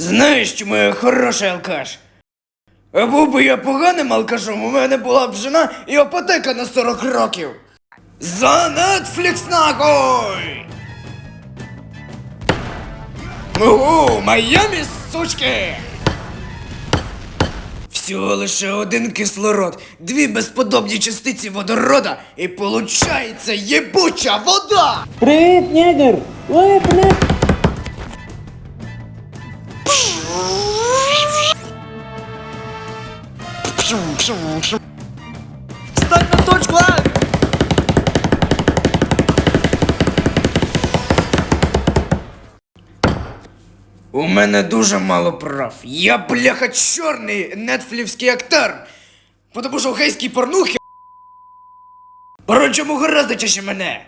Знаєш, чому я хороший алкаш? А був би я поганим алкашом, у мене була б жена і іпотека на 40 років. За Netflix нахуй! Угу, Майамі, сучки! Всього лише один кислород, дві безподобні частиці водорода, і получається єбуча вода! Привіт, негр! Ой, бля! Стань на точку, а! У мене дуже мало прав. Я, бляха, чорний нетфлівський актор. Потому що гейські порнухи. Короче, гораздо чаще мене.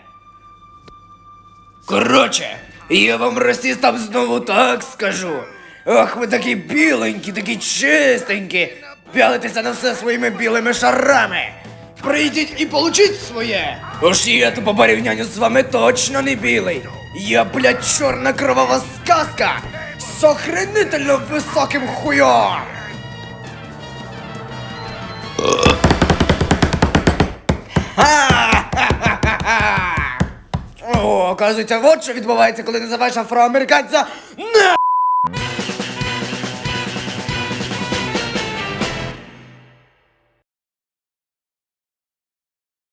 Короче, я вам расистам знову так скажу. Ах, ви такі біленькі, такі чистенькі. Пялитеся на все своїми білими шарами. Прийдіть і получіть своє. Уж я то по порівнянню з вами точно не білий. Я, блядь, чорна кровава сказка з охренительно високим хуйом. О, оказується, от що відбувається, коли називаєш афроамериканця не